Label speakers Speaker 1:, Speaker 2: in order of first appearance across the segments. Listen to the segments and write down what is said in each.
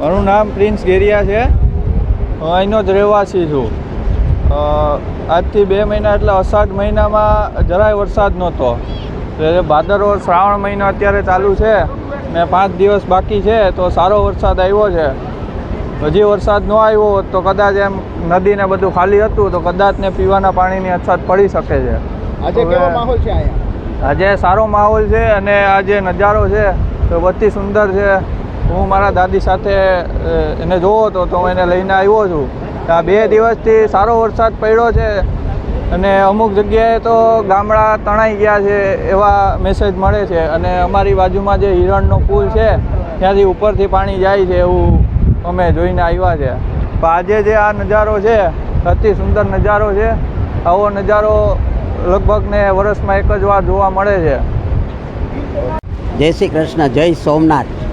Speaker 1: મારું નામ પ્રિન્સ ગેરિયા છે. હું અહીંનો જ રહેવાસી છું. આજથી બે મહિના એટલે અષાઢ મહિનામાં જરાય વરસાદ નહોતો. એટલે ભાદરવો શ્રાવણ મહિનો અત્યારે ચાલુ છે. ને પાંચ દિવસ બાકી છે તો સારો વરસાદ આવ્યો છે. હજી વરસાદ ન આવ્યો હોત તો કદાચ એમ નદીને બધું ખાલી હતું તો કદાચ ને પીવાના પાણીની અછત પડી શકે છે.
Speaker 2: આજે કેવો માહોલ છે
Speaker 1: આજે સારો માહોલ છે અને આ જે નજારો છે તો બધી સુંદર છે. હું મારા દાદી સાથે એને જોવો હતો તો હું એને લઈને આવ્યો છું. આ બે દિવસથી સારો વરસાદ પડ્યો છે અને અમુક જગ્યાએ તો ગામડા તણાઈ ગયા છે એવા મેસેજ મળે છે. અને અમારી બાજુમાં જે હિરણનો પુલ છે, ત્યાંથી ઉપરથી પાણી જાય છે એવું અમે જોઈને આવ્યા છે. આજે જે આ નજારો છે, અતિ સુંદર નજારો છે. આવો નજારો લગભગ ને વર્ષમાં એક જ વાર જોવા મળે છે.
Speaker 3: જય શ્રી કૃષ્ણ, જય સોમનાથ.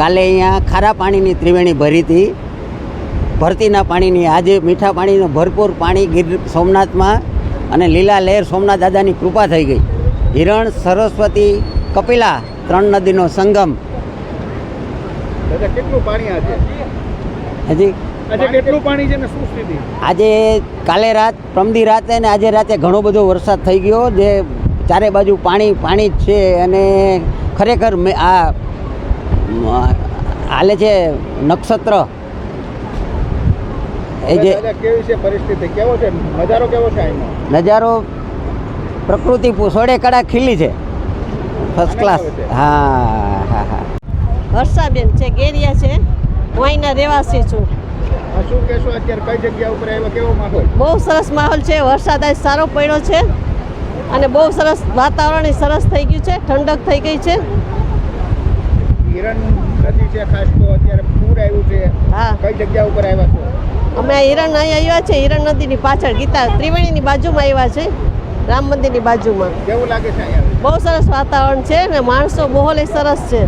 Speaker 3: કાલે અહીંયા ખારા પાણીની ત્રિવેણી ભરી હતી. ભરતીના પાણીની આજે મીઠા પાણીનું ભરપૂર પાણી ગીર સોમનાથમાં અને લીલા લહેર સોમનાથ દાદાની કૃપા થઈ ગઈ. હિરણ સરસ્વતી કપિલા ત્રણ નદીનો સંગમ.
Speaker 2: કેટલું પાણી આજે?
Speaker 3: હજી?
Speaker 2: આજે કેટલું પાણી છે ને શું સ્થિતિ?
Speaker 3: આજે કાલે રાત પ્રમદી રાતે અને આજે રાતે ઘણો બધો વરસાદ થઈ ગયો. જે ચારે બાજુ પાણી પાણી જ છે અને ખરેખર આ હાલે છે નક્ષત્ર. એ જે
Speaker 2: કેવી છે પરિસ્થિતિ? કેવો છે? નજારો કેવો છે અહીંનો
Speaker 3: નજારો પ્રકૃતિ પુ- સોળે કડા ખીલી છે. ફર્સ્ટ ક્લાસ હા હા હા.
Speaker 4: વર્ષાબેન છે ગેરિયા છે. હું અહીંના રહેવાસી છું.
Speaker 2: શું કહેશો? અત્યારે કઈ જગ્યા ઉપર આવ્યા? કેવો માહોલ?
Speaker 4: બહુ સરસ માહોલ છે. વરસાદ આજ સારો પડ્યો છે. અને બહુ સરસ વાતાવરણ સરસ થઈ ગયું છે. ઠંડક થઈ ગઈ છે.
Speaker 2: હિરણ નદી છે ખાસ તો અત્યારે પૂર આવ્યું છે.
Speaker 4: હા.
Speaker 2: કઈ જગ્યા ઉપર આવ્યા છો?
Speaker 4: અમે હિરણ અહીં આવ્યા છે હિરણ નદીની પાછળ. ગીતા ત્રિવેણીની બાજુમાં આવ્યા છે રામ મંદિરની બાજુમાં.
Speaker 2: કેવું લાગે છે
Speaker 4: બહુ સરસ વાતાવરણ છે ને માણસો બહુ સરસ છે.